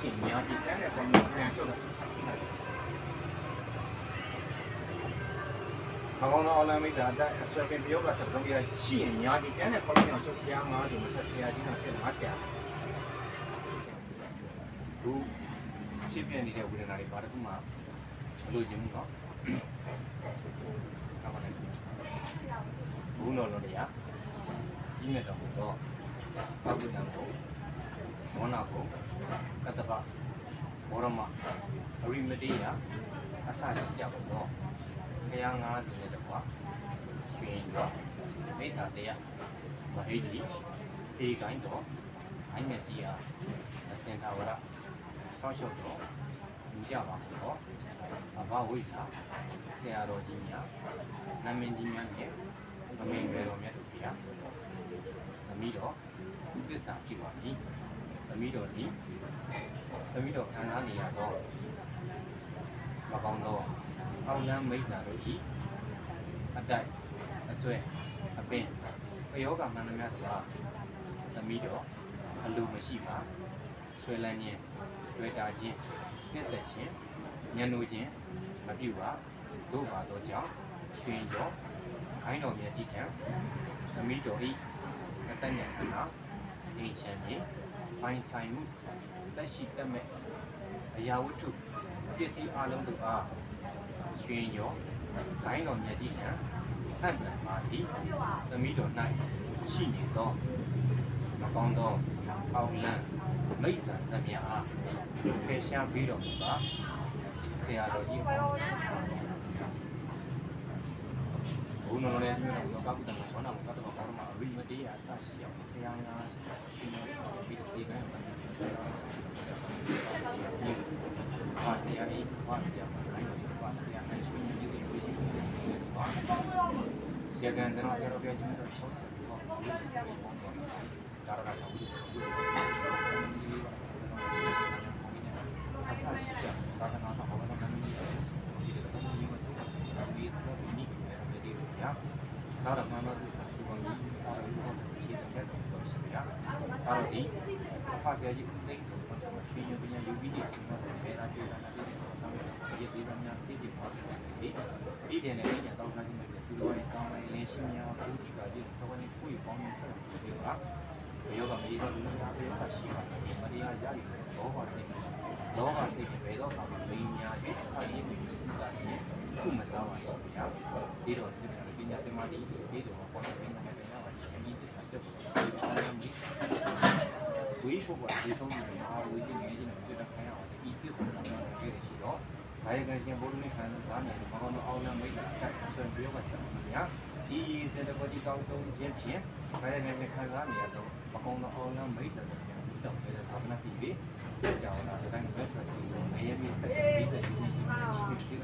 ရှိရင်များကြီးကျန်တဲ့ပုံမျိုးပြန်ချုပ်တယ်မကောင်းသောအလမ်းမိတ်တာအတက်အဆွဲပင်ပြောကစတုံးကြီးရှိရင်များကြီးကျန်တဲ့ပုံမျိုးချုပ်ပြန်ငါးဒီမှာဆက်ဆရာကြီးကဖြစ်လာဆရာဘူးဖြစ်ပြနေတဲ့ဝေဒနာတွေဘာတစ်ခုမှ ဝနာကိုကတ္တပဘောရမအရိမတိယအစရှိကြပါတော့ခရ90ဆိုတဲ့တကွာရှင်ရောမိစ္ဆာတရားမဟိတိစေကိုင်းတော့အိုင်းမြတ်ကြီးဟာအစင်သာဝရဆောက်ရှုပ်တော့လူကြပါတော့အဘဝိစာဆရာတော်ကြီးများနာမည်ကြီးများနဲ့အမိန်ပဲတော်မြတ်တို့ဗျာသမီးတော်ဥပ္ပစ္စာဖြစ်ပါပြီ သမီးတော်ဒီသမီးတော်ခံစားနေရတော့မကောင်းတော့အောင်လန်းမိစ္ဆာတို့ဤအတိုက်အဆွဲအပင်ပယောဂမှန်သမျှတို့ဟာသမီးတော်အလိုမရှိပါဆွဲလန်းခြင်းဆွဲတာခြင်းနှစ်သက်ခြင်းညံနိုခြင်းမပြုပါတို့ပါတော့ကြောင့်ရွှင်ကျော်ခိုင်းတော်မြတ်တိထံသမီးတော်ဤအတတ်ဉာဏ်ခဏအိမ်ချမ်းမြေ ပိုင်ဆိုင်မှုတက်ရှိတက်မဲ့အရာဝတ္ထုပစ္စည်းအလုံးတို့အားရွှင်ကျော်ခိုင်းတော်မြတ်တိထံဟန်တပါသည်သမီးတော်၌ရှိနေသောမကောင်းသောအောင်လန်းမိစ္ဆာစမြအားဖယ်ရှားပြီးတော်မူပါဆရာတော်ကြီး ဟောဘုန်းတော်လည်းဒီမှာတော့ကောက်တံဆောင်းတာကိုတတ်တော့ကောင်းမှာအရိမတေးရာအစရှိအောင်ဆရာငါရှင်တော်ပြီးတဲ့စေကံကိုဆရာတော်ဒီပါဆရာကြီးပါဆရာမခိုင်းတယ်ပါဆရာအဲ့ရှင်ကြီးတွေပြီးပါဆရာကန်ကျွန်တော်ဆရာတော်ပြောခြင်းတော့60ပေါ့ဒါတော့တော့ အဆရှိကြဘာကနာတော့ဘာကနာမီဒီတော့တော့ဒီမစတော့ဒီတော့ဒီကိနေတယ်ဒီရဒါတော့မမဒီဆက်စုံကြီးဒါတော့ဒီတော့ရှိတဲ့တော့ရှိရဒါတော့ဒီဖာဆရာကြီး သိတယ်တော့ရွှေရပညာယူပြီးဒီကျွန်တော်ဖေးတာပြေးတာနားပြီးတော့ဆောင်းရဒီဒီများစီးပြီးပါဒီဒီတဲ့နဲ့ညတော့ခိုင်းနေတယ်သူတို့ကကောင်းလိုက်လင်းရှင်းများဘူးဒီကကြီးစောကနေကိုယ်ပေါင်းနေဆက်တယ်ဒီကယောဂမေတော့လူများပဲရှိပါတယ်မတရားရည်ဘောပါစိတ်လောဘစိတ်တွေဘယ်တော့မှမလိမ်ညာ၍အခါကြီးတွေဥပါခြင်းခုမစားပါဘူးဗျာစေတော် ဝိပုဗ္ဗဒီဆုံးနေမှာဝိသိငယ်ချင်းတွေတက်ခိုင်းအောင်ဒီပြစ္ဆုတ်တော်တော်ကြည့်ရရှိတော့ဘာယကရှင်ဘုရားနဲ့ခံစားနေတယ်ဘာလို့အောင်လမ်းမိတ်တာအဆွေပြောပါစမ်းဗျာဒီစေတပတိကောင်းတုံးခြင်းဖြင့်ဘာယကရှင်ခံစားနေရတော့မကောင်းသောအောင်လမ်းမိတ်တာဆိုရင်ဒီတော့ပဲသာသနာတည်ပြီးစက်ကြောင်လာတဲ့ဘက်ထွက်စီငရဲမီစက်ပြီးစက်ကြီးရှိရှိရှိ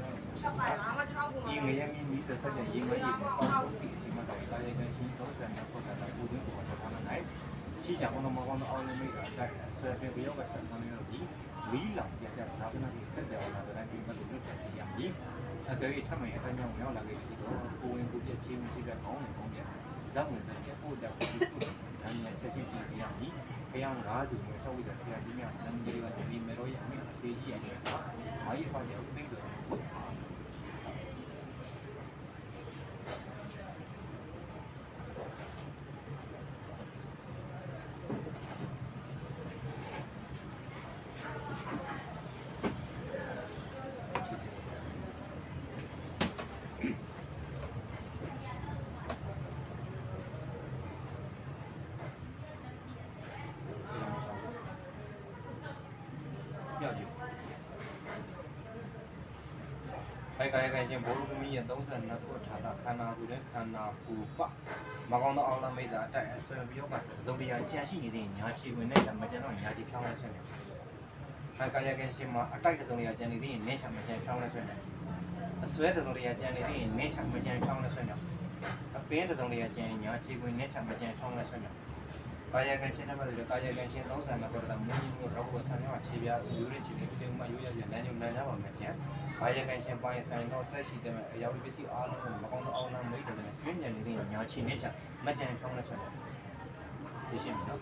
ဒီငရဲမီမီစက်စက်ရေမကြီးပေါင်းဖို့ဒီစီမတော်ကာယကရှင်သောဇန်နဲ့ပေါ်တာကိုဒီပေါ်တာထားနိုင်ရှိကြအောင်မ ကောင်းသောအောင်လမ်းမိတ်တာအဆွေပဲဘယောကဆက်ဆံနေတော့ဒီလီလောင်ပြတဲ့သာသနာ့ရဲ့စက်ကြောင်လာတဲ့ဒီဘက်ကိုလွတ်ထွက်စီရမည်အကယ်၍ထပ်မံအတန်းကြောင့်ရောက်လာခဲ့ပြီးတော့ကိုဝင်ကိုပြည့်ချင်းရှိတဲ့ကောင်းနေကောင်းပြဇက်ဝင်စက်ရဲ့ပို့တဲ့ပို့တဲ့ဒါနဲ့ချက်ချင်းကြည့်ရမည်ဘုရားငါးစုနဲ့ဆောက်ဝိတဲ့ဆရာကြီးများနန်းကြီးကဒီမေရောရဲ့အမိအသေးကြီးရဲ့ပါမာယီဖောက်ရဲ့သိတယ်ဟုတ်ပြော က်ယူဘိုက်ကာယကရှင်ဘိုးလူသမီးရဲ့32ခုဌာနခန္ဓာကိုယ်နဲ့ခန္ဓာပူပမကောင်းသောအောင်လမိတ်သာအတိုက်အဆွေပြောပါစသုံးတရားကြံရှိနေတဲ့ညာချီဝင်နဲ့မကျန်တော့ညာချီဖြောင်းလဲဆွဲနေဘိုက်ကာယကရှင်မှာအတိုက်သုံးတရားကြံနေတဲ့နင်းချမကျန်ဖြောင်းလဲဆွဲနေအဆွဲသုံးတရားကြံနေတဲ့နင်းချမကျန်ဖြောင်းလဲဆွဲနေအပင်းသုံးတရားကြံညာချီဝင်နင်းချမကျန်ဖြောင်းလဲဆွဲနေ ကာယကံရှင်နဲ့ပတ်သက်လို့ကာယကံရှင်သုံးဆန်မှာပေါ်တာမင်းကြီးတို့တော့ဆန်ရောခြေပြားဆူရိုးတဲ့ခြေတွေဒီမှာရိုးရပြလမ်းညုံလမ်းကြပါမယ်ကျန်ကာယကံရှင်ပိုင်းဆိုင်တော့တက်ရှိတဲ့အရာဝတ္ထုပစ္စည်းအားလုံးကိုမကောင်းသောအောင်လမ်းမိတ်တယ်နဲ့ကျွင်းညံနေတဲ့ညာချီနဲ့ချမကြံဖြောင်းလဲဆွဲတယ်သိရှိပြီနော်